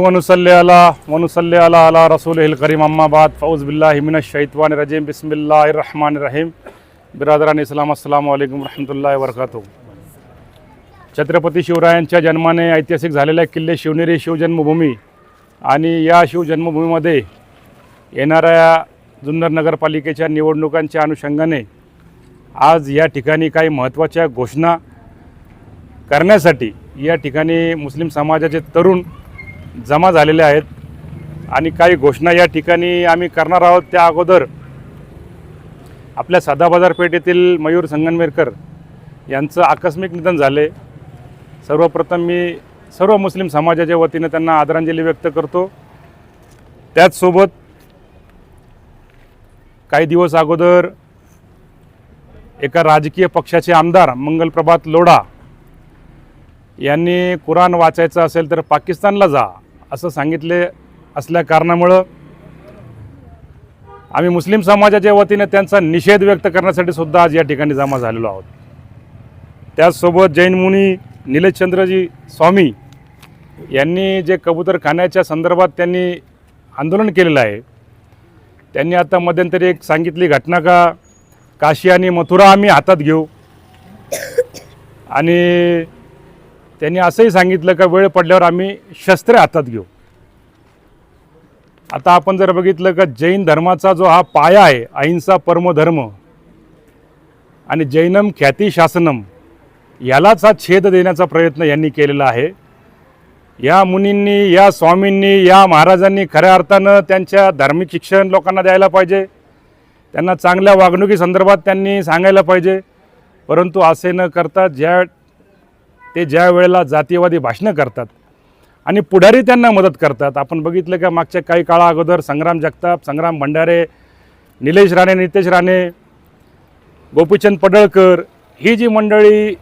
वनुसल्ले अला वनुसल्ले अला अला रसूल हिल करीम अम्माबाद फ़ौज़ बिल्लाहि मिनश रजीम बिस्मिल्लाहिर रहीम बिरादरान इस्लाम अस्सलाम वालेकुम रहमतुल्लाहि वबरकातुह। छत्रपती शिवरायांच्या जन्माने ऐतिहासिक झालेल्या किल्ले शिवनेरी शिवजन्मभूमी आणि या शिवजन्मभूमीमध्ये येणाऱ्या जुन्नर नगरपालिकेच्या निवडणुकांच्या अनुषंगाने आज या ठिकाणी काही महत्त्वाच्या घोषणा करण्यासाठी या ठिकाणी मुस्लिम समाजाचे तरुण जमा झालेले आहेत. आणि काही घोषणा या ठिकाणी आम्ही करणार आहोत. त्या अगोदर आपल्या सादा बाजारपेठेतील मयूर संगनमेरकर यांचं आकस्मिक निधन झाले. सर्वप्रथम मी सर्व मुस्लिम समाजाच्या वतीने त्यांना आदरांजली व्यक्त करतो. त्याचसोबत काही दिवस अगोदर एका राजकीय पक्षाचे आमदार मंगलप्रभात लोढा यांनी कुराण वाचायचं असेल तर पाकिस्तानला जा. असं सांगितले असल्या कारणामुळं आम्ही मुस्लिम समाजाच्या वतीने त्यांचा निषेध व्यक्त करण्यासाठी सुद्धा आज या ठिकाणी जमा झालेलो आहोत. त्याचसोबत जैन मुनी निलेशचंद्रजी स्वामी यांनी जे कबूतरखान्याच्या संदर्भात त्यांनी आंदोलन केलेलं आहे त्यांनी आता मध्यंतरी एक सांगितली घटना का काशी आणि मथुरा आम्ही हातात घेऊ. आणि त्यांनी असंही सांगितलं का वेळ पडल्यावर आम्ही शस्त्रे हातात घेऊ. आता आपण जर बघितलं का जैन धर्माचा जो हा पाया आहे अहिंसा परमधर्म आणि जैनम ख्याती शासनम यालाच हा छेद देण्याचा प्रयत्न यांनी केलेला आहे. या मुनींनी या स्वामींनी या महाराजांनी खऱ्या अर्थानं त्यांच्या धार्मिक शिक्षण लोकांना द्यायला पाहिजे. त्यांना चांगल्या वागणुकीसंदर्भात त्यांनी सांगायला पाहिजे. परंतु असे न करता ज्या ते ज्या वेळेला जातीयवादी भाषणं करतात आणि पुढारी त्यांना मदत करतात आपण बघितलं का मागच्या काही काळा अगोदर संग्राम जगताप संग्राम भंडारे निलेश राणे नितेश राणे गोपीचंद पडळकर ही जी मंडळी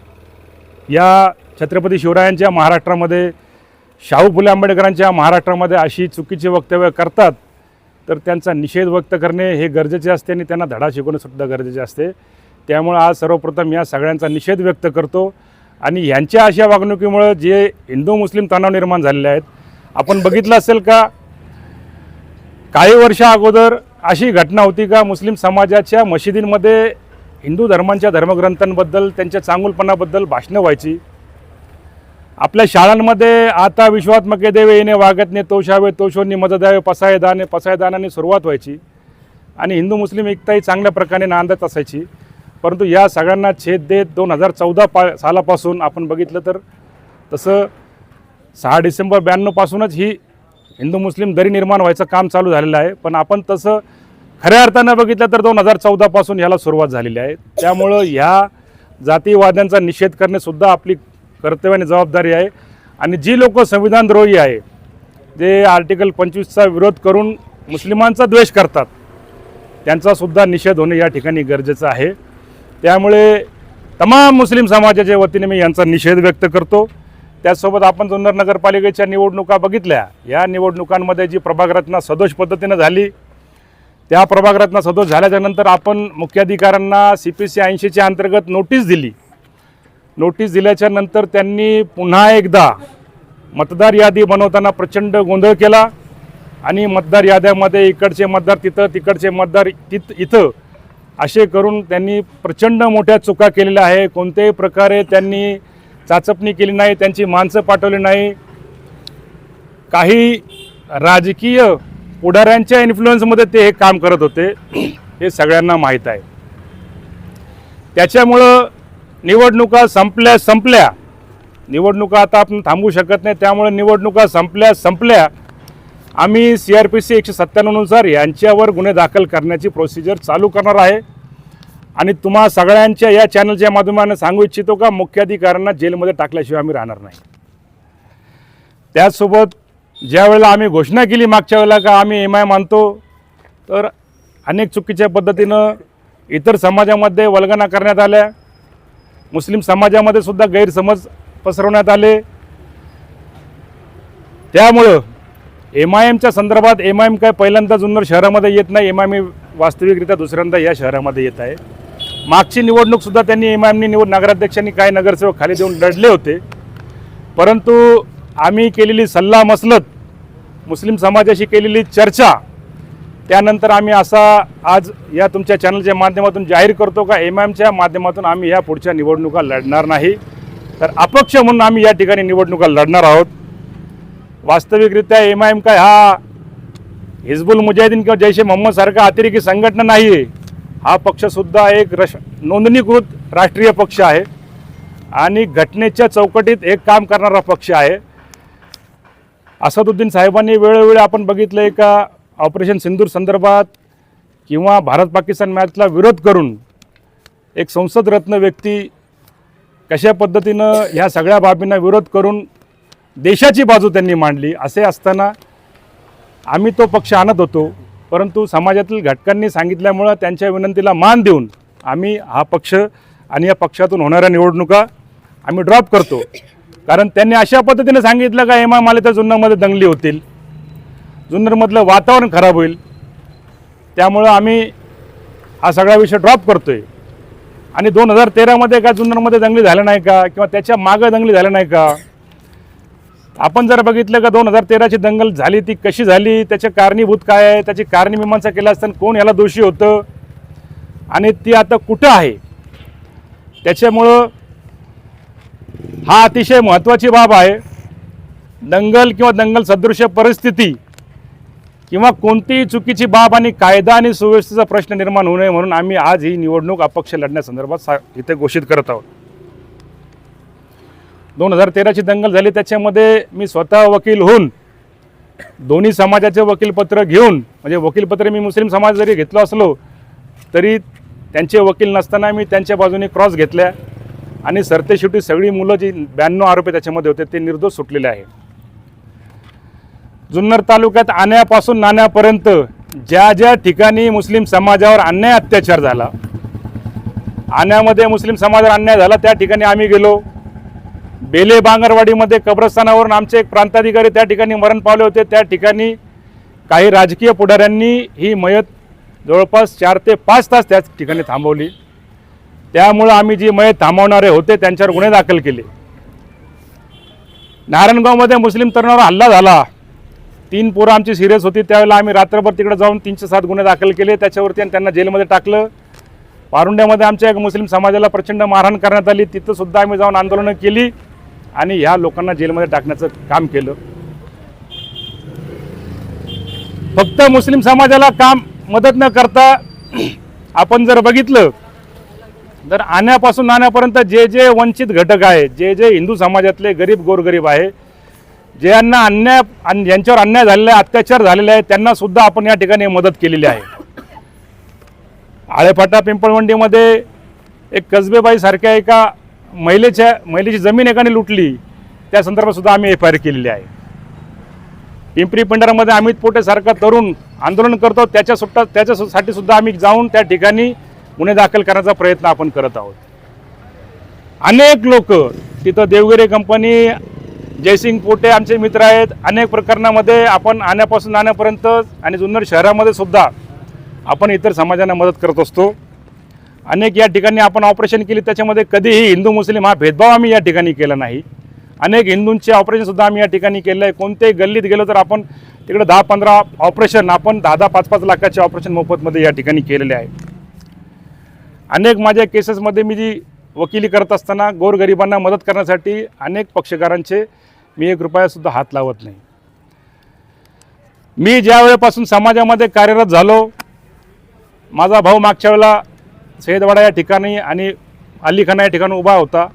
या छत्रपती शिवरायांच्या महाराष्ट्रामध्ये शाहू फुले आंबेडकरांच्या महाराष्ट्रामध्ये अशी चुकीची वक्तव्य करतात तर त्यांचा निषेध व्यक्त करणे हे गरजेचे असते आणि त्यांना धडा शिकवणेसुद्धा गरजेचे असते. त्यामुळं आज सर्वप्रथम या सगळ्यांचा निषेध व्यक्त करतो. आणि ह्यांच्या अशा वागणुकीमुळं जे हिंदू मुस्लिम तणाव निर्माण झालेले आहेत आपण बघितलं असेल का काही वर्षा अगोदर अशी घटना होती का मुस्लिम समाजाच्या मशिदींमध्ये हिंदू धर्मांच्या धर्मग्रंथांबद्दल त्यांच्या चांगुलपणाबद्दल भाषणं व्हायची? आपल्या शाळांमध्ये आता विश्वात्मके देवे येणे वागतने तोषावे तोषोनी मदत द्यावे पसाय दाने पसाय दानाने सुरुवात व्हायची. आणि हिंदू मुस्लिम एकताही चांगल्या प्रकारे नांदत असायची. परंतु या सगळ्यांना छेद देत दोन हजार चौदा पा सालापासून आपण बघितलं तर तसं सहा डिसेंबर ब्याण्णवपासूनच ही हिंदू मुस्लिम दरी निर्माण व्हायचं काम चालू झालेलं आहे. पण आपण तसं खऱ्या अर्थानं बघितलं तर दोन हजार चौदापासून ह्याला सुरुवात झालेली आहे. त्यामुळं ह्या जातीवाद्यांचा निषेध करणेसुद्धा आपली कर्तव्य आणि जबाबदारी आहे. आणि जी लोक संविधानद्रोही आहे जे आर्टिकल पंचवीसचा विरोध करून मुस्लिमांचा द्वेष करतात त्यांचासुद्धा निषेध होणे या ठिकाणी गरजेचं आहे. त्यामुळे तमाम मुस्लिम समाजाच्या वतीने मी यांचा निषेध व्यक्त करतो. त्याचसोबत आपण जुन्नर नगरपालिकेच्या निवडणुका बघितल्या या निवडणुकांमध्ये जी प्रभागरत्ना सदोष पद्धतीनं झाली त्या प्रभागरत्न सदोष झाल्याच्यानंतर आपण मुख्याधिकाऱ्यांना सी पी सी ऐंशीच्या अंतर्गत नोटीस दिली. नोटीस दिल्याच्या नंतर त्यांनी पुन्हा एकदा मतदार यादी बनवताना प्रचंड गोंधळ केला आणि मतदार याद्यामध्ये इकडचे मतदार तिथं तिकडचे मतदार तिथं इथं असे करून त्यांनी प्रचंड मोठ्या चुका केलेल्या आहे कोणत्याही प्रकारे त्यांनी चाचपणी केली नाही त्यांची माणसं पाठवली नाही. काही राजकीय पुढाऱ्यांच्या इन्फ्लुएन्समध्ये ते हे काम करत होते. हे सगळ्यांना माहीत आहे. त्याच्यामुळं निवडणुका संपल्या संपल्या निवडणुका आता आपण थांबू शकत नाही. त्यामुळे निवडणुका संपल्या संपल्या आम्ही सी आर पी सी एकशे सत्त्याण्णवनुसार यांच्यावर गुन्हे दाखल करण्याची प्रोसिजर चालू करणार आहे. आणि तुम्हा सगळ्यांच्या या चॅनलच्या माध्यमाने सांगू इच्छितो का मुख्याधिकाऱ्यांना जेलमध्ये टाकल्याशिवाय आम्ही राहणार नाही. त्याचसोबत ज्या वेळेला आम्ही घोषणा केली मागच्या वेळेला का आम्ही एम आय मानतो तर अनेक चुकीच्या पद्धतीनं इतर समाजामध्ये वल्गना करण्यात आल्या. मुस्लिम समाजामध्ये सुद्धा गैरसमज पसरवण्यात आले. त्यामुळं एम आय एमच्या संदर्भात एम आय एम काय पहिल्यांदा जुन्नर शहरामध्ये येत नाही. एम आय एम वास्तविकरित्या दुसऱ्यांदा या शहरामध्ये येत आहे. मागची निवडणूकसुद्धा त्यांनी एम आय एमनी निवड नगराध्यक्षांनी काय नगरसेवक खाली देऊन लढले होते. परंतु आम्ही केलेली सल्ला मसलत मुस्लिम समाजाशी केलेली चर्चा त्यानंतर आम्ही असा आज या तुमच्या चॅनलच्या माध्यमातून जाहीर करतो का एम आय एमच्या माध्यमातून आम्ही या पुढच्या निवडणुका लढणार नाही. तर अपक्ष म्हणून आम्ही या ठिकाणी निवडणुका लढणार आहोत. वास्तविकरित्या एम आय एम काय? हा हिजबुल मुजाहिदीन किंवा जैश ए मोहम्मद सारखा अतिरेकी संघटना नाही आहे हा पक्षसुद्धा एक रश नोंदणीकृत राष्ट्रीय पक्ष आहे. आणि घटनेच्या चौकटीत एक काम करणारा पक्ष आहे. असदुद्दीन साहेबांनी वेळोवेळी आपण बघितलं आहे का ऑपरेशन सिंदूर संदर्भात किंवा भारत पाकिस्तान मॅचला विरोध करून एक संसदरत्न व्यक्ती कशा पद्धतीनं ह्या सगळ्या बाबींना विरोध करून देशाची बाजू त्यांनी मांडली. असे असताना आम्ही तो पक्ष आणत होतो. परंतु समाजातील घटकांनी सांगितल्यामुळं त्यांच्या विनंतीला मान देऊन आम्ही हा पक्ष आणि या पक्षातून होणाऱ्या निवडणुका आम्ही ड्रॉप करतो. कारण त्यांनी अशा पद्धतीने सांगितलं का एम आय तर जुन्नरमध्ये दंगली होतील. जुन्नरमधलं वातावरण खराब होईल. त्यामुळं आम्ही हा सगळा विषय ड्रॉप करतोय. आणि दोन हजार तेरामध्ये का जुन्नरमध्ये दंगली झाल्या नाही का? किंवा त्याच्या मागं दंगली झाल्या नाही का? आपण जर बघितलं का दोन हजार तेराची दंगल झाली ती कशी झाली त्याचे कारणीभूत काय आहे त्याची कारणमीमांसा केला असताना कोण याला दोषी होतं? आणि ती आता कुठं आहे? त्याच्यामुळं हा अतिशय महत्त्वाची बाब आहे. दंगल किंवा दंगल सदृश्य परिस्थिती किंवा कोणतीही चुकीची बाब आणि कायदा आणि सुव्यवस्थेचा प्रश्न निर्माण होऊ नये म्हणून आम्ही आज ही निवडणूक अपक्ष लढण्यासंदर्भात सा इथे घोषित करत आहोत. दोन हजार तेराची दंगल झाली त्याच्यामध्ये मी स्वतः वकील होऊन दोन्ही समाजाचे वकीलपत्र घेऊन म्हणजे वकीलपत्र मी मुस्लिम समाज जरी घेतलो असलो तरी त्यांचे वकील नसताना मी त्यांच्या बाजूने क्रॉस घेतल्या आणि सरतेशेवटी सगळी मुलं जी ब्याण्णव आरोपी त्याच्यामध्ये होते ते निर्दोष सुटलेले आहे. जुन्नर तालुक्यात आण्यापासून नाण्यापर्यंत ज्या ज्या ठिकाणी मुस्लिम समाजावर अन्याय अत्याचार झाला आण्यामध्ये मुस्लिम समाजावर अन्याय झाला त्या ठिकाणी आम्ही गेलो. बेले बांगरवाडीमध्ये कब्रस्तानावरून आमचे एक प्रांताधिकारी त्या ठिकाणी मरण पावले होते. त्या ठिकाणी काही राजकीय पुढाऱ्यांनी ही मयत जवळपास चार ते पाच तास त्याच ठिकाणी थांबवली. त्यामुळं आम्ही जी मयत थांबवणारे होते त्यांच्यावर गुन्हे दाखल केले. नारायणगावमध्ये मुस्लिम तरुणावर हल्ला झाला. तीन पोरं आमची सिरियस होती. त्यावेळेला आम्ही रात्रभर तिकडे जाऊन तीनशे सात गुन्हे दाखल केले. त्याच्यावरती आणि त्यांना जेलमध्ये टाकलं. पारुंड्यामध्ये आमच्या एक मुस्लिम समाजाला प्रचंड मारहाण करण्यात आली. तिथंसुद्धा आम्ही जाऊन आंदोलनं केली. आणि ह्या लोकांना जेलमध्ये टाकण्याचं काम केलं. फक्त मुस्लिम समाजाला काम मदत न करता आपण जर बघितलं तर आण्यापासून नाण्यापर्यंत जे जे वंचित घटक आहे जे जे हिंदू समाजातले गरीब गोरगरीब आहे ज्यांना अन्याय आणि ज्यांच्यावर अन्याय झालेला आहे अत्याचार झालेले आहे त्यांना सुद्धा आपण या ठिकाणी मदत केलेली आहे. आळेफाटा पिंपळवंडीमध्ये एक कसबेबाईसारख्या एका महिलेच्या महिलेची जमीन एकाने लुटली त्या संदर्भात सुद्धा आम्ही एफ आय आर केलेली आहे. पिंपरी पंढरामध्ये अमित पोटेसारखा तरुण आंदोलन करतो त्याच्या सुट्टा त्याच्यासाठी सुद्धा आम्ही जाऊन त्या ठिकाणी गुन्हे दाखल करण्याचा प्रयत्न आपण करत आहोत. अनेक लोक तिथं देवगिरी कंपनी जयसिंग पोटे आमचे मित्र आहेत. अनेक प्रकरणामध्ये आपण आण्यापासून आणण्यापर्यंत आणि जुन्नर शहरामध्ये सुद्धा आपण इतर समाजांना मदत करत असतो. अनेक या ठिकाणी आपण ऑपरेशन केली त्याच्यामध्ये कधीही हिंदू मुस्लिम हा भेदभाव आम्ही या ठिकाणी केला नाही. अनेक हिंदूंचे ऑपरेशनसुद्धा आम्ही या ठिकाणी केलं आहे कोणत्याही गल्लीत गेलो तर आपण तिकडे दहा पंधरा ऑपरेशन आपण दहा दहा पाच पाच लाखाचे ऑपरेशन मोफतमध्ये या ठिकाणी केलेले आहे. अनेक माझ्या केसेसमध्ये मी जी वकिली करत असताना गोरगरिबांना मदत करण्यासाठी अनेक पक्षकारांचे मी एक रुपयासुद्धा हात लावत नाही. मी ज्या वेळेपासून समाजामध्ये कार्यरत झालो माझा भाऊ मागच्या वेळेला सैदवाडा या ठिकाणी आणि अलीखाना या ठिकाणी उभा होता.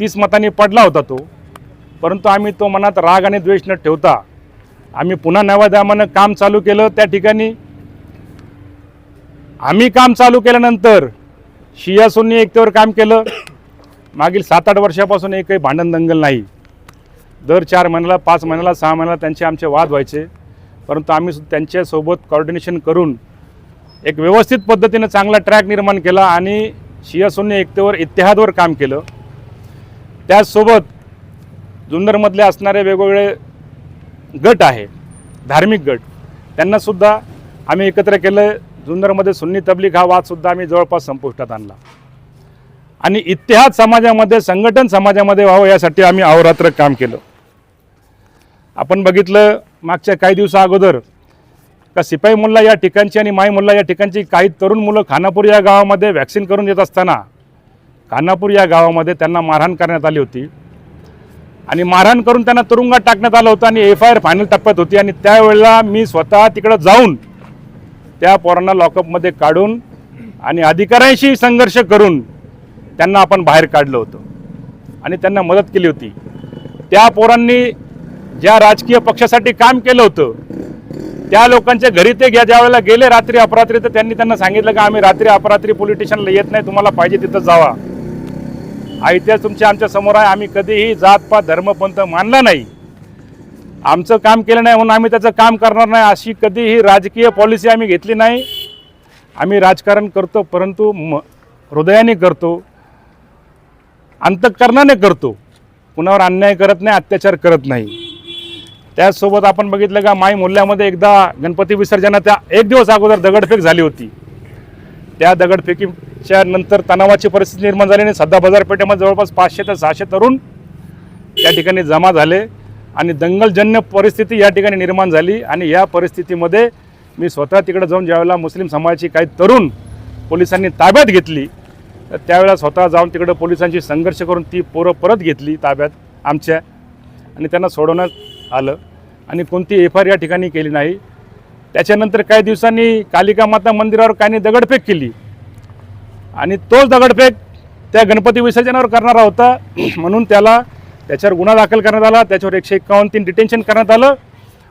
तीस मतांनी पडला होता तो. परंतु आम्ही तो मनात राग आणि द्वेष न ठेवता आम्ही पुन्हा नव्या दामानं काम चालू केलं त्या ठिकाणी. आम्ही काम चालू केल्यानंतर शिया सुन्नी एकतेवर काम केलं. मागील सात आठ वर्षापासून एकही भांडण दंगल नाही. दर चार महिन्याला पाच महिन्याला सहा महिन्याला त्यांचे आमचे वाद व्हायचे. परंतु आम्ही त्यांच्यासोबत कॉर्डिनेशन करून एक व्यवस्थित पद्धतीनं चांगला ट्रॅक निर्माण केला आणि शिया एकतेवर इतिहादवर काम केलं. त्याचसोबत जुन्नरमधले असणारे वेगवेगळे गट आहे धार्मिक गट त्यांनासुद्धा आम्ही एकत्र केलं. जुन्नरमध्ये सुन्नी तबलीग हा वादसुद्धा आम्ही जवळपास संपुष्टात आणला. आणि इतिहाद समाजामध्ये संघटन समाजामध्ये व्हावं यासाठी आम्ही अहोरात्र काम केलं. आपण बघितलं मागच्या काही दिवसा अगोदर का सिपाई मुल्ला या ठिकाणची आणि माई मुल्ला या ठिकाणची काही तरुण मुलं खानापूर या गावामध्ये वॅक्सिन करून येत असताना खानापूर या गावामध्ये त्यांना मारहाण करण्यात आली होती. आणि मारहाण करून त्यांना तुरुंगात टाकण्यात आलं होतं आणि एफ आय आर फायनल टप्प्यात होती आणि त्यावेळेला मी स्वतः तिकडं जाऊन त्या पोरांना लॉकअपमध्ये काढून आणि अधिकाऱ्यांशी संघर्ष करून त्यांना आपण बाहेर काढलं होतं आणि त्यांना मदत केली होती. त्या पोरांनी ज्या राजकीय पक्षासाठी काम केलं होतं त्या लोकांच्या घरी ते घ्या ज्यावेळेला गेले रात्री अपरात्री तर त्यांनी त्यांना सांगितलं की आम्ही रात्री अपरात्री पोलीस स्टेशनला येत नाही तुम्हाला पाहिजे तिथं जावा. हा इतिहास तुमच्या आमच्यासमोर आहे आम्ही कधीही जातपात धर्मपंथ मानला नाही. आमचं काम केलं नाही म्हणून आम्ही त्याचं काम करणार नाही अशी कधीही राजकीय पॉलिसी आम्ही घेतली नाही. आम्ही राजकारण करतो परंतु म हृदयाने करतो अंतकरणाने करतो. कुणावर अन्याय करत नाही अत्याचार करत नाही. त्याचसोबत आपण बघितलं का माई मूल्यामध्ये एकदा गणपती विसर्जनाच्या एक दिवस अगोदर दगडफेक झाली होती. त्या दगडफेकीच्या नंतर तणावाची परिस्थिती निर्माण झाली आणि सध्या बाजारपेठेमध्ये जवळपास पाचशे ते सहाशे तरुण त्या ठिकाणी जमा झाले आणि दंगलजन्य परिस्थिती या ठिकाणी निर्माण झाली आणि या परिस्थितीमध्ये मी स्वतः तिकडे जाऊन ज्यावेळेला मुस्लिम समाजाची काही तरुण पोलिसांनी ताब्यात घेतली तर त्यावेळेला स्वतः जाऊन तिकडं पोलिसांशी संघर्ष करून ती पोरं परत घेतली ताब्यात आमच्या आणि त्यांना सोडवण्यात आलं आणि कोणती एफ आय आर या ठिकाणी केली नाही. त्याच्यानंतर काही दिवसांनी कालिका माता मंदिरावर काही दगडफेक केली. आणि तोच दगडफेक त्या गणपती विसर्जनावर करणारा होता. म्हणून त्याला त्याच्यावर गुन्हा दाखल करण्यात आला. त्याच्यावर एकशे एकावन्न तीन डिटेन्शन करण्यात आलं.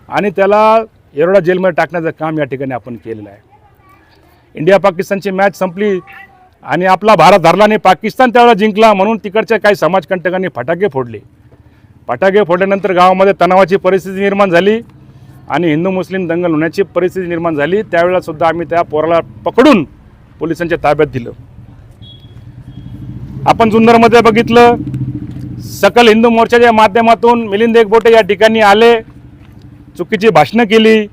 आणि त्याला येरोडा जेलमध्ये टाकण्याचं काम या ठिकाणी आपण केलेलं आहे. इंडिया पाकिस्तानची मॅच संपली आणि आपला भारत धरला आणि पाकिस्तान त्यावेळेला जिंकला म्हणून तिकडच्या काही समाजकंटकांनी फटाके फोडले. फटाके फोडल्यानंतर गावामध्ये तणावाची परिस्थिती निर्माण झाली आणि हिंदू मुस्लिम दंगल होण्याची परिस्थिती निर्माण झाली. त्यावेळेलासुद्धा आम्ही त्या पोराला पकडून पोलिसांच्या ताब्यात दिलं. आपण जुन्नरमध्ये बघितलं सकल हिंदू मोर्चाच्या माध्यमातून मिलिंद एकबोटे या ठिकाणी आले चुकीची भाषणं केली.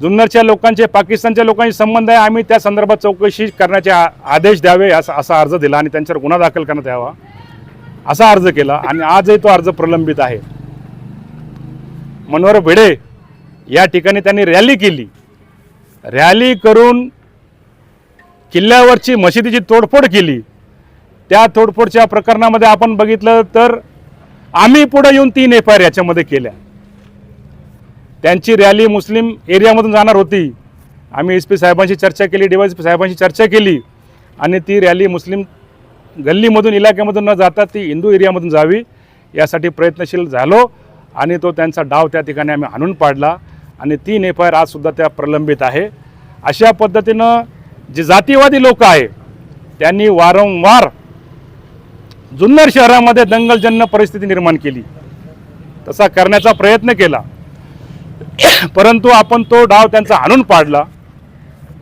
जुन्नरच्या लोकांचे पाकिस्तानच्या लोकांशी संबंध आहे. आम्ही त्या संदर्भात चौकशी करण्याचे आदेश द्यावे असा असा अर्ज दिला आणि त्यांच्यावर गुन्हा दाखल करण्यात यावा. असा अर्ज केला आणि आजही तो अर्ज प्रलंबित आहे. मनोहर भिडे या ठिकाणी त्यांनी रॅली केली. रॅली करून किल्ल्यावरची मशिदीची तोडफोड केली. त्या तोडफोडच्या प्रकरणामध्ये आपण बघितलं तर आम्ही पुढे येऊन तीन एफ आय आर याच्यामध्ये केल्या. त्यांची रॅली मुस्लिम एरियामधून जाणार होती. आम्ही एस पी साहेबांशी चर्चा केली डी वाय साहेबांशी चर्चा केली आणि ती रॅली मुस्लिम गल्लीमधून इलाक्यामधून न जाता ती हिंदू एरियामधून जावी यासाठी प्रयत्नशील झालो आणि तो त्यांचा डाव त्या ठिकाणी आम्ही आणून पाडला. आणि तीन एफ आय आर आजसुद्धा त्या प्रलंबित आहे. अशा पद्धतीनं जे जातीवादी लोक आहे त्यांनी वारंवार जुन्नर शहरामध्ये दंगलजन्य परिस्थिती निर्माण केली. तसा करण्याचा प्रयत्न केला. परंतु आपण तो डाव त्यांचा आणून पाडला.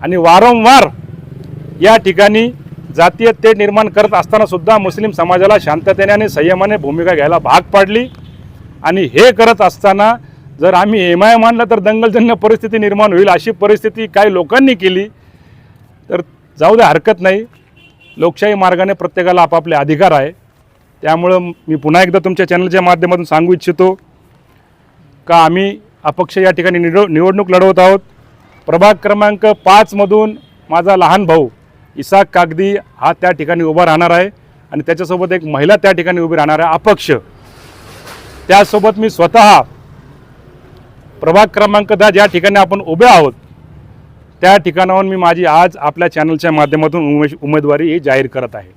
आणि वारंवार या ठिकाणी जातीय ते निर्माण करत असताना सुद्धा मुस्लिम समाजाला शांततेने आणि संयमाने भूमिका घ्यायला भाग पाडली. आणि हे करत असताना जर आम्ही एम आय मानलं तर दंगलजन्य परिस्थिती निर्माण होईल अशी परिस्थिती काही लोकांनी केली. तर जाऊ द्या हरकत नाही. लोकशाही मार्गाने प्रत्येकाला आपापले अधिकार आहे. त्यामुळं मी पुन्हा एकदा तुमच्या चॅनलच्या माध्यमातून सांगू इच्छितो का आम्ही अपक्ष या ठिकाणी निवड निवडणूक लढवत आहोत. प्रभाग क्रमांक पाचमधून माझा लहान भाऊ इसाक कागदी हा त्या ठिकाणी उभा राहणार आहे आणि त्याच्यासोबत एक महिला त्या ठिकाणी उभी राहणार आहे अपक्ष. त्यासोबत मी स्वतः प्रभाग क्रमांक दहा ज्या ठिकाणी आपण उभे आहोत त्या ठिकाणाहून मी माझी आज आपल्या चॅनलच्या माध्यमातून उमे उमेदवारी ही जाहीर करत आहे.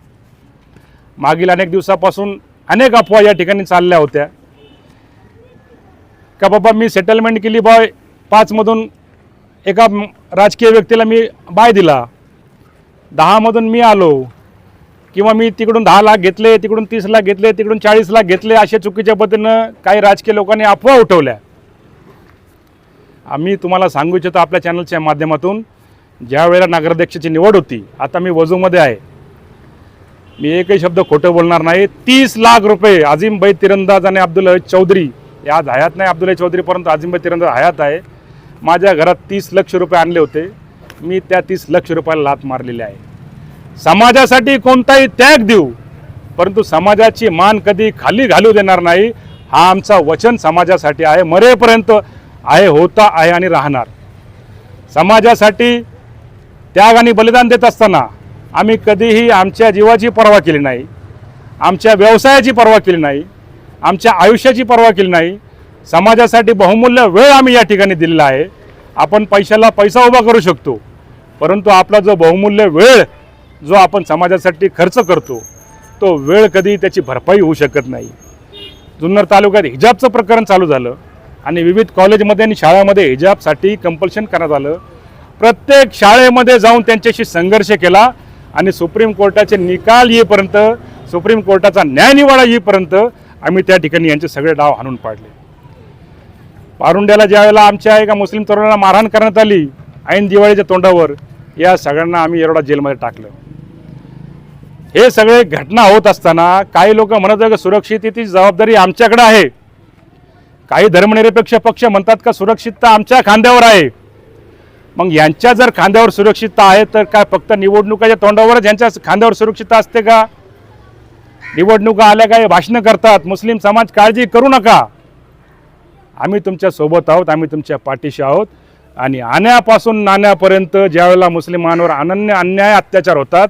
मागील अनेक दिवसापासून अनेक अफवा या ठिकाणी चालल्या होत्या. का बाबा मी सेटलमेंट केली बॉय पाचमधून एका राजकीय व्यक्तीला मी बाय दिला. दहामधून मी आलो किंवा मी तिकडून दहा लाख घेतले तिकडून तीस लाख घेतले तिकडून चाळीस लाख घेतले अशा चुकीच्या पद्धतीनं काही राजकीय लोकांनी अफवा उठवल्या. आम्ही तुम्हाला सांगू इच्छितो आपल्या चॅनलच्या माध्यमातून ज्या वेळेला नगराध्यक्षाची निवड होती आता मी वजूमध्ये आहे. मी एकही शब्द खोटं बोलणार नाही. तीस लाख रुपये अजिमबाई तिरंदाज आणि अब्दुल चौधरी या आज हयात नाही अब्दुल चौधरी परंतु अजिमभाई तिरंदाज हयात आहे. माझ्या घरात तीस लक्ष रुपये आणले होते. मी त्या तीस लक्ष रुपयाला लात मारलेली आहे. समाजासाठी कोणताही त्याग देऊ परंतु समाजाची मान कधी खाली घालू देणार नाही हा आमचा वचन समाजासाठी आहे मरेपर्यंत आहे होता आहे आणि राहणार. समाजासाठी त्याग आणि बलिदान देत असताना आम्ही कधीही आमच्या जीवाची पर्वा केली नाही आमच्या व्यवसायाची पर्वा केली नाही आमच्या आयुष्याची पर्वा केली नाही. समाजासाठी बहुमूल्य वेळ आम्ही या ठिकाणी दिलेला आहे. आपण पैशाला पैसा उभा करू शकतो. परंतु आपला जो बहुमूल्य वेळ जो आपण समाजासाठी खर्च करतो तो वेळ कधी त्याची भरपाई होऊ शकत नाही. जुन्नर तालुक्यात हिजाबचं प्रकरण चालू झालं आणि विविध कॉलेजमध्ये आणि शाळामध्ये हिजाबसाठी कंपल्शन करण्यात आलं. प्रत्येक शाळेमध्ये जाऊन त्यांच्याशी संघर्ष केला आणि सुप्रीम कोर्टाचे निकाल येईपर्यंत सुप्रीम कोर्टाचा न्याय निवाडा येईपर्यंत आम्ही त्या ठिकाणी यांचे सगळे डाव हाणून पाडले. पारुंड्याला ज्यावेळेला आमच्या एका मुस्लिम तरुणाला मारहाण करण्यात आली ऐन दिवाळीच्या तोंडावर या सगळ्यांना आम्ही एवढा जेलमध्ये टाकलं. हे सगळे घटना होत असताना काही लोक म्हणत आहे की सुरक्षिततेची जबाबदारी आमच्याकडे आहे. काही धर्मनिरपेक्ष पक्ष म्हणतात का सुरक्षितता आमच्या खांद्यावर आहे. मग यांच्या जर खांद्यावर सुरक्षितता आहे तर काय फक्त निवडणुकाच्या तोंडावरच यांच्या खांद्यावर सुरक्षितता असते का? निवडणुका आल्या काय भाषणं करतात? मुस्लिम समाज काळजी करू नका. आम्ही तुमच्यासोबत आहोत आम्ही तुमच्या पाठीशी आहोत. आणि आण्यापासून नाण्यापर्यंत ज्यावेळेला मुस्लिमांवर अनन्य अन्याय अत्याचार होतात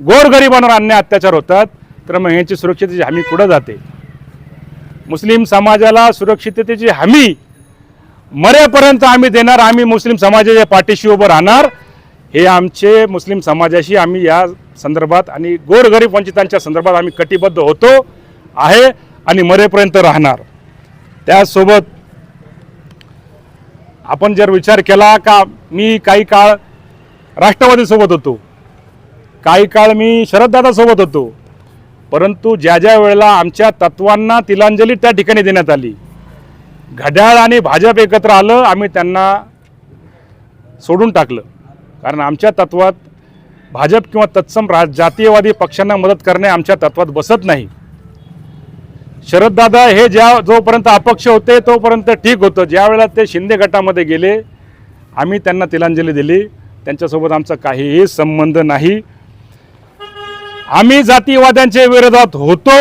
गोरगरिबांवर अन्याय अत्याचार होतात तर मग ह्यांची सुरक्षिततेची हमी कुठं जाते? मुस्लिम समाजाला सुरक्षिततेची हमी मरेपर्यंत आम्ही देणार आम्ही मुस्लिम समाजाच्या पाठीशी उभं राहणार हे आमचे मुस्लिम समाजाशी आम्ही या संदर्भात आणि गोरगरीब वंचितांच्या संदर्भात आम्ही कटिबद्ध होतो आहे आणि मरेपर्यंत राहणार. त्यासोबत आपण जर विचार केला का मी काही काळ राष्ट्रवादीसोबत होतो काही काळ मी शरददादासोबत होतो परंतु ज्या ज्या वेळेला आमच्या तत्वांना तिलांजली त्या ठिकाणी देण्यात आली. घड्याळ आणि भाजप एकत्र आलं आम्ही त्यांना सोडून टाकलं. कारण आमच्या तत्वात भाजप किंवा तत्सम रा जातीयवादी पक्षांना मदत करणे आमच्या तत्वात बसत नाही. शरददादा हे ज्या जोपर्यंत अपक्ष होते तोपर्यंत ठीक होतं. ज्यावेळेला ते शिंदे गटामध्ये गेले आम्ही त्यांना तिलांजली दिली. त्यांच्यासोबत आमचा काहीही संबंध नाही. आम्ही जातीवाद्यांच्या विरोधात होतो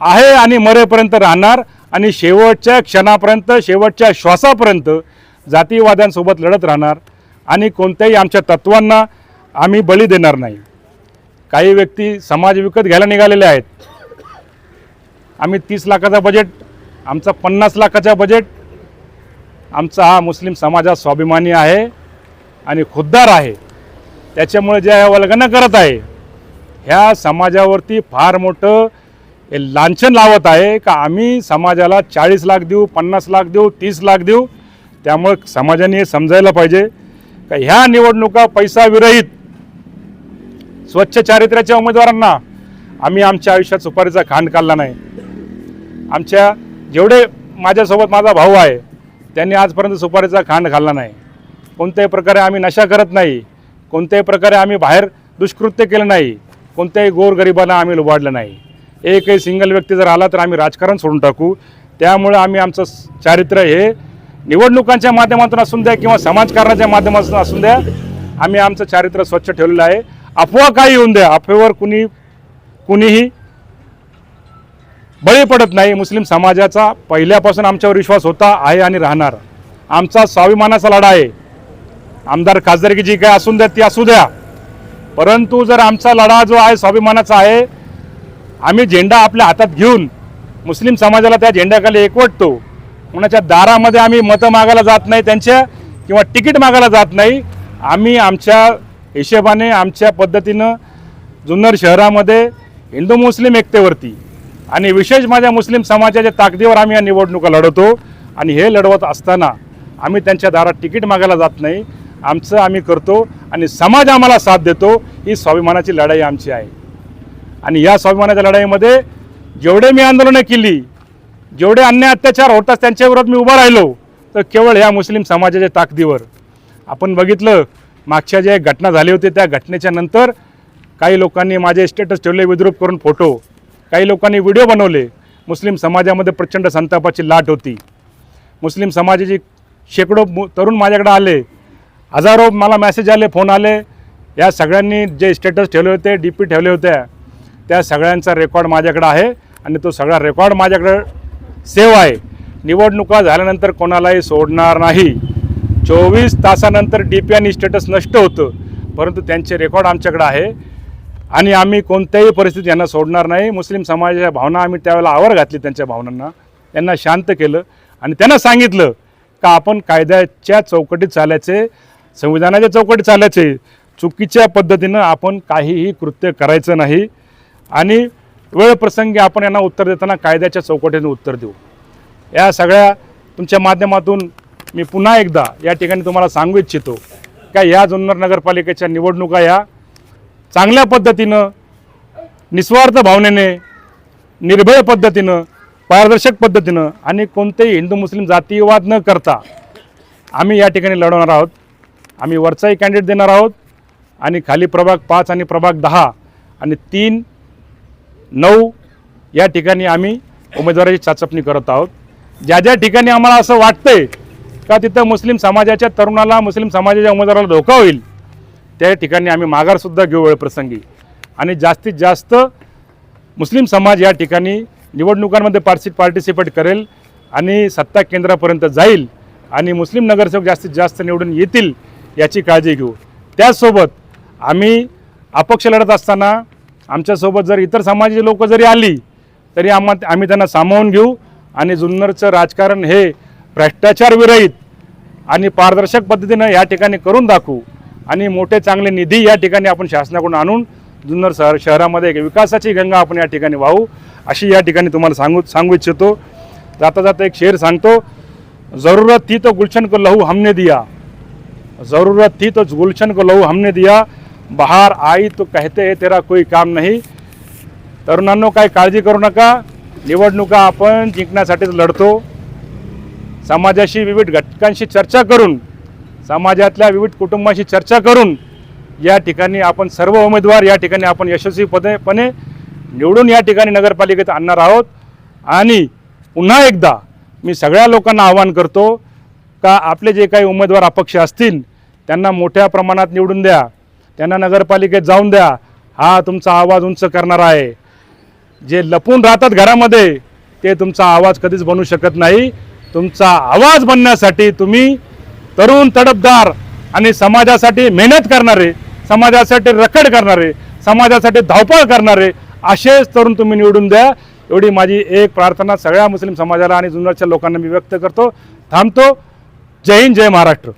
आहे आणि मरेपर्यंत राहणार. आणि शेवटच्या क्षणापर्यंत शेवटच्या श्वासापर्यंत जातीवाद्यांसोबत लढत राहणार. आणि कोणत्याही आमच्या तत्वांना आम्ही बळी देणार नाही. काही व्यक्ती समाज विकत घ्यायला निघालेले आहेत. आम्ही तीस लाखाचा बजेट आमचा पन्नास लाखाचा बजेट आमचा हा मुस्लिम समाजात स्वाभिमानी आहे आणि खुद्दार आहे. त्याच्यामुळे जे वल्गना करत आहे. ह्या समाजावरती फार मोठं हे लांछन लावत आहे का आम्ही समाजाला चाळीस लाख देऊ पन्नास लाख देऊ तीस लाख देऊ? त्यामुळे समाजाने हे समजायला पाहिजे का ह्या निवडणुका पैसा विरहित स्वच्छ चारित्र्याच्या उमेदवारांना आम्ही आमच्या आयुष्यात सुपारीचा खांड काढला नाही. आमच्या जेवढे माझ्यासोबत माझा भाऊ आहे त्यांनी आजपर्यंत सुपारीचा खांड खाल्ला नाही. कोणत्याही प्रकारे आम्ही नशा करत नाही कोणत्याही प्रकारे आम्ही बाहेर दुष्कृत्य केलं नाही कोणत्याही गोरगरिबांना आम्ही लुबाडलं नाही. एकही सिंगल व्यक्ती जर आला तर आम्ही राजकारण सोडून टाकू. त्यामुळं आम्ही आमचं चारित्र्य हे निवडणुकांच्या माध्यमातून असून द्या किंवा समाजकारणाच्या माध्यमातून असून द्या आम्ही आमचं चारित्र्य स्वच्छ ठेवलेलं आहे. अफवा काही येऊन द्या. अफवेवर कुणी कुणीही बळी पडत नाही. मुस्लिम समाजाचा पहिल्यापासून आमच्यावर विश्वास होता आहे आणि राहणार. आमचा स्वाभिमानाचा लढा आहे. आमदार खासदारकी जी काय असून द्या ती असू द्या. परंतु जर आमचा लढा जो आहे स्वाभिमानाचा आहे आम्ही झेंडा आपल्या हातात घेऊन मुस्लिम समाजाला त्या झेंड्याखाली एकवटतो. कोणाच्या दारामध्ये आम्ही मतं मागायला जात नाही त्यांच्या किंवा तिकीट मागायला जात नाही. आम्ही आमच्या हिशेबाने आमच्या पद्धतीनं जुन्नर शहरामध्ये हिंदू मुस्लिम एकतेवरती आणि विशेष माझ्या मुस्लिम समाजाच्या ताकदीवर आम्ही या निवडणुका लढवतो. आणि हे लढवत असताना आम्ही त्यांच्या दारात तिकीट मागायला जात नाही. आमचं आम्ही करतो आणि समाज आम्हाला साथ देतो. ही स्वाभिमानाची लढाई आमची आहे. आणि या स्वाभिमानाच्या लढाईमध्ये जेवढे मी आंदोलनं केली जेवढे अन्याय अत्याचार होतात त्यांच्या विरोधात मी उभा राहिलो तर केवळ ह्या मुस्लिम समाजाच्या ताकदीवर. आपण बघितलं मागच्या ज्या घटना झाली होती त्या घटनेच्या नंतर काही लोकांनी माझे स्टेटस ठेवले विद्रूप करून फोटो काही लोकांनी व्हिडिओ बनवले. मुस्लिम समाजामध्ये प्रचंड संतापाची लाट होती. मुस्लिम समाजाची शेकडो मु तरुण माझ्याकडे आले. हजारो मला मेसेज आले फोन आले. या सगळ्यांनी जे स्टेटस ठेवले होते डी पी ठेवले होत्या त्या सगळ्यांचा रेकॉर्ड माझ्याकडे आहे आणि तो सगळा रेकॉर्ड माझ्याकडे सेव्ह आहे. निवडणुका झाल्यानंतर कोणालाही सोडणार नाही. चोवीस तासानंतर डी पी आणि स्टेटस नष्ट होतं. परंतु त्यांचे रेकॉर्ड आमच्याकडे आहे. आणि आम्ही कोणत्याही परिस्थितीत यांना सोडणार नाही. मुस्लिम समाजाच्या भावना आम्ही त्यावेळेला आवर घातली त्यांच्या भावनांना. त्यांना शांत केलं. आणि त्यांना सांगितलं का आपण कायद्याच्या चौकटीत चालायचे संविधानाच्या चौकटीत चालायचे. चुकीच्या पद्धतीनं आपण काहीही कृत्य करायचं नाही. आणि वेळप्रसंगी आपण यांना उत्तर देताना कायद्याच्या चौकटीने उत्तर देऊ. या सगळ्या तुमच्या माध्यमातून मी पुन्हा एकदा या ठिकाणी तुम्हाला सांगू इच्छितो. का या जुन्नर नगरपालिकेच्या निवडणुका या चांगल्या पद्धतीनं निस्वार्थ भावनेने निर्भय पद्धतीनं पारदर्शक पद्धतीनं आणि कोणतेही हिंदू मुस्लिम जातीयवाद न करता आम्ही या ठिकाणी लढवणार आहोत. आम्ही वरचाही कॅन्डिडेट देणार आहोत आणि खाली प्रभाग पाच आणि प्रभाग दहा आणि तीन नऊ या ठिकाणी आम्ही उमेदवाराची चाचपणी करत आहोत. ज्या ज्या ठिकाणी आम्हाला असं वाटतंय का तिथं मुस्लिम समाजाच्या तरुणाला मुस्लिम समाजाच्या उमेदवाराला धोका होईल त्या ठिकाणी आम्ही माघारसुद्धा घेऊ वेळप्रसंगी आणि जास्तीत जास्त मुस्लिम समाज या ठिकाणी निवडणुकांमध्ये पार्टिसि पार्टिसिपेट करेल आणि सत्ता केंद्रापर्यंत जाईल आणि मुस्लिम नगरसेवक जास्तीत जास्त निवडून येतील याची काळजी घेऊ. त्याचसोबत आम्ही अपक्ष लढत असताना आमच्यासोबत जर इतर समाजाची लोकं जरी आली तरी आम्हा आम्ही त्यांना सामावून घेऊ आणि जुन्नरचं राजकारण हे भ्रष्टाचारविरहित आणि पारदर्शक पद्धतीनं या ठिकाणी करून दाखवू. आणि मोठे चांगले निधी या ठिकाणी आपण शासनाकडून आणून जुन्नर शहर शहरामध्ये एक विकासाची गंगा आपण या ठिकाणी वाहू अशी या ठिकाणी तुम्हाला सांगू सांगू इच्छितो. जाता जाता एक शेर सांगतो जरूरत थी तो गुलशन को लहू हमने दिया. ज़रूरत थी तो गुलशन को लहू हमने दिया बहार आई तो कहते हैं तेरा कोई काम नाही। तरुणांनो काय काळजी करू नका निवडणुका आपण जिंकण्यासाठीच लढतो. समाजाशी विविध घटकांशी चर्चा करून समाजातल्या विविध कुटुंबाशी चर्चा करून या ठिकाणी आपण सर्व उमेदवार या ठिकाणी आपण यशस्वीपणेपणे निवडून या ठिकाणी नगरपालिकेत आणणार आहोत. आणि पुन्हा एकदा मी सगळ्या लोकांना आवाहन करतो का आपले जे काही उमेदवार अपक्ष असतील त्यांना मोठ्या प्रमाणात निवडून द्या. त्यांना नगरपालिकेत जाऊन द्या. हा तुमचा आवाज उंच करणारा आहे. जे लपून राहतात घरामध्ये ते तुमचा आवाज कधीच बनू शकत नाही. तुमचा आवाज बनण्यासाठी तुम्ही तरुण तडपदार आणि समाजासाठी मेहनत करणारे समाजासाठी रखड करणारे समाजासाठी धावपळ करणारे असेच तरुण तुम्ही निवडून द्या. एवढी माझी एक प्रार्थना सगळ्या मुस्लिम समाजाला आणि जुन्नरच्या लोकांना मी व्यक्त करतो. थांबतो. जय हिंद जय महाराष्ट्र.